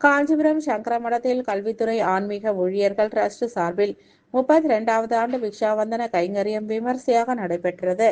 காஞ்சிபுரம் சங்கரமடத்தில் கல்வித்துறை ஆன்மீக ஊழியர்கள் டிரஸ்ட் சார்பில் முப்பத்தி இரண்டாவது ஆண்டு பிக்ஷாவந்தன கைங்கரியம் விமர்சையாக நடைபெற்றது.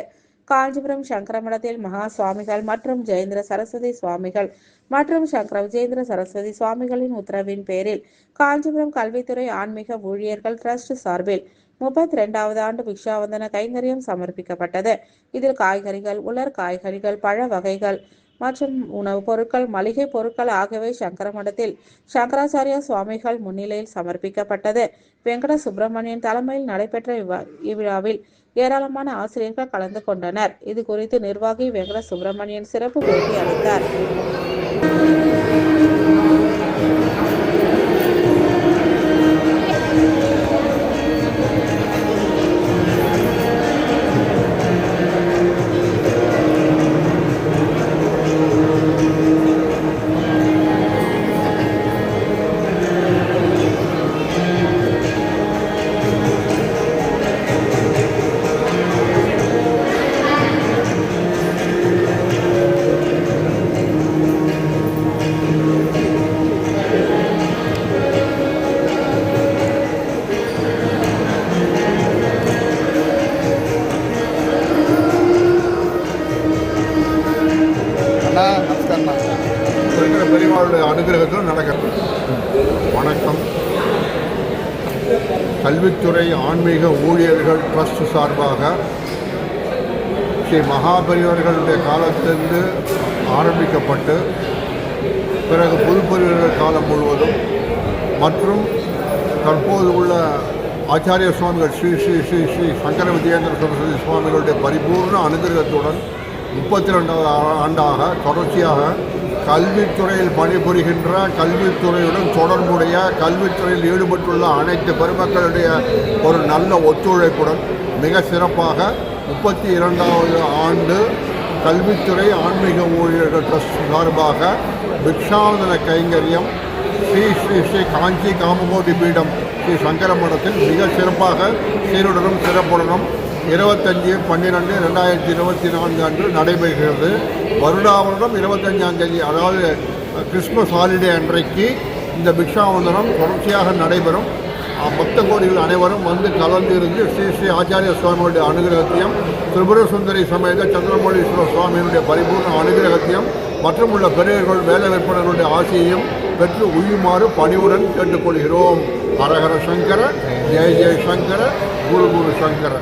காஞ்சிபுரம் சங்கரமடத்தில் மகா சுவாமிகள் மற்றும் ஜெயேந்திர சரஸ்வதி சுவாமிகள் மற்றும் சங்கர விஜேந்திர சரஸ்வதி சுவாமிகளின் உத்தரவின் பேரில் காஞ்சிபுரம் கல்வித்துறை ஆன்மீக ஊழியர்கள் டிரஸ்ட் சார்பில் முப்பத்தி இரண்டாவது ஆண்டு பிக்ஷாவந்தன கைங்கரியம் சமர்ப்பிக்கப்பட்டது. இதில் காய்கறிகள் உலர் காய்கறிகள் பழ வகைகள் மற்றும் உணவுப் பொருட்கள் மளிகை பொருட்கள் ஆகியவை சங்கரமடத்தில் சங்கராச்சாரிய சுவாமிகள் முன்னிலையில் சமர்ப்பிக்கப்பட்டது. வெங்கட சுப்பிரமணியன் தலைமையில் நடைபெற்ற இவ்வ- இவ்விழாவில் ஏராளமான ஆசிரியர்கள் கலந்து கொண்டனர். இது குறித்து நிர்வாகி வெங்கட சுப்பிரமணியன் சிறப்பு பேட்டி அளித்தார். அண்ணா நமஸ்காரண்ணா இருக்கிற பெரியவாளுடைய அனுகிரகத்தில் நடக்கிறது. வணக்கம். கல்வித்துறை ஆன்மீக ஊழியர்கள் ட்ரஸ்ட் சார்பாக ஸ்ரீ மகாபெரியவர்களுடைய காலத்திலிருந்து ஆரம்பிக்கப்பட்டு பிறகு புதுப்பெரியவர்கள் காலம் முழுவதும் மற்றும் தற்போது உள்ள ஆச்சாரிய சுவாமிகள் ஸ்ரீ ஸ்ரீ ஸ்ரீ ஸ்ரீ சங்கர விஜயேந்திர சரஸ்வதி சுவாமிகளுடைய பரிபூர்ண அனுகிரகத்துடன் முப்பத்தி ரெண்டாவது ஆண்டாக தொடர்ச்சியாக கல்வித்துறையில் பணிபுரிகின்ற கல்வித்துறையுடன் தொடர்புடைய கல்வித்துறையில் ஈடுபட்டுள்ள அனைத்து பெருமக்களுடைய ஒரு நல்ல ஒத்துழைப்புடன் மிக சிறப்பாக முப்பத்தி இரண்டாவது ஆண்டு கல்வித்துறை ஆன்மீக ஊழியர்கள் ட்ரஸ்ட் சார்பாக பிக்ஷாவதன கைங்கரியம் ஸ்ரீ ஸ்ரீ ஸ்ரீ காஞ்சி காமகோடி பீடம் ஸ்ரீ சங்கர மடத்தில் மிக சிறப்பாக சீருடனும் சிறப்புடனும் இருபத்தஞ்சி பன்னிரெண்டு ரெண்டாயிரத்தி இருபத்தி நான்கு அன்று நடைபெறுகிறது. வருடா வருடம் இருபத்தஞ்சாம் தேதி அதாவது கிறிஸ்மஸ் ஹாலிடே அன்றைக்கு இந்த பிக்ஷாவந்தனம் தொடர்ச்சியாக நடைபெறும். பக்த கோடிகள் அனைவரும் வந்து கலந்து இருந்து ஸ்ரீ ஸ்ரீ ஆச்சாரிய சுவாமியுடைய அனுகிரகத்தையும் திரிபுர சுந்தரி சமேத சந்திரமௌலீஸ்வர சுவாமியினுடைய பரிபூர்ண அனுகிரகத்தையும் மற்றும் உள்ள பெரியர்கள் வேலை விற்பனர்களுடைய ஆசையையும் பெற்று உயுமாறு பணிவுடன் கேட்டுக்கொள்கிறோம். ஹரஹர சங்கர ஜெய ஜெய சங்கர குரு குரு சங்கர.